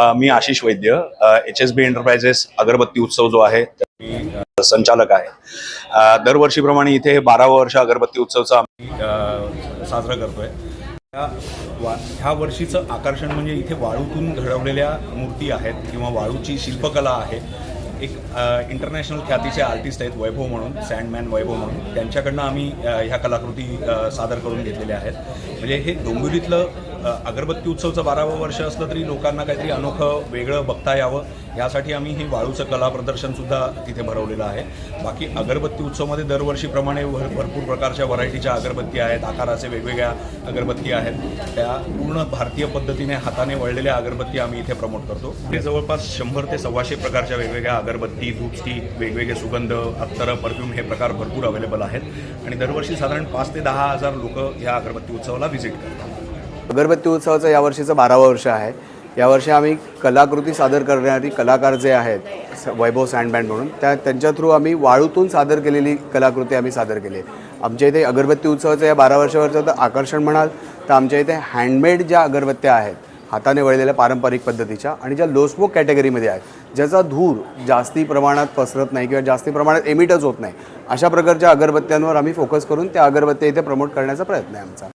मी Ashish Vaidya H S B enterprises अगरबत्ती उत्सव जो आहे मी संचालक आहे. दरवर्षीप्रमाणे इथे बारावं वर्ष अगरबत्ती उत्सवचं आम्ही साजरा करतोय. ह्या वा ह्या वर्षीचं आकर्षण म्हणजे इथे वाळूतून घडवलेल्या मूर्ती आहेत किंवा वाळूची शिल्पकला आहे. एक इंटरनॅशनल ख्यातीचे आर्टिस्ट आहेत वैभव म्हणून सँडमॅन वैभव म्हणून. त्यांच्याकडनं आम्ही ह्या कलाकृती सादर करून घेतलेल्या आहेत. म्हणजे हे डोंबिवलीतलं अगरबत्ती उत्सवचं बारावं वर्ष असलं तरी लोकांना काहीतरी अनोखं वेगळं बघता यावं. यासाठी आम्ही हे वाळूचं कला प्रदर्शनसुद्धा तिथे भरवलेलं आहे. बाकी अगरबत्ती उत्सवमध्ये दरवर्षीप्रमाणे भर भरपूर प्रकारच्या व्हरायटीच्या अगरबत्ती आहेत. आकाराचे वेगवेगळ्या अगरबत्ती आहेत. त्या पूर्ण भारतीय पद्धतीने हाताने वळलेल्या अगरबत्ती आम्ही इथे प्रमोट करतो. ते जवळपास शंभर ते सव्वाशे प्रकारच्या वेगवेगळ्या अगरबत्ती धूपस्टिक वेगवेगळे सुगंध अत्तर परफ्यूम हे प्रकार भरपूर अवेलेबल आहेत. आणि दरवर्षी साधारण पाच ते दहा हजार लोक या अगरबत्ती उत्सवाला व्हिजिट करतात. अगरबत्ती उत्सवाचं यावर्षीचं बारावं वर्ष आहे. यावर्षी आम्ही कलाकृती सादर करणारी कलाकार जे आहेत वैभव सँडबँड म्हणून त्या त्यांच्या थ्रू आम्ही वाळूतून सादर केलेली कलाकृती आम्ही सादर केली. आहे आमच्या इथे अगरबत्ती उत्सवाचं या बारा वर्षावरचं तर आकर्षण म्हणाल तर आमच्या इथे हँडमेड ज्या अगरबत्त्या आहेत हाताने वळलेल्या पारंपरिक पद्धतीच्या आणि ज्या लोस्मोक कॅटेगरीमध्ये आहेत ज्याचा धूर जास्ती प्रमाणात पसरत नाही किंवा जास्ती प्रमाणात एमिटच होत नाही अशा प्रकारच्या अगरबत्त्यांवर आम्ही फोकस करून त्या अगरबत्त्या इथे प्रमोट करण्याचा प्रयत्न आहे आमचा.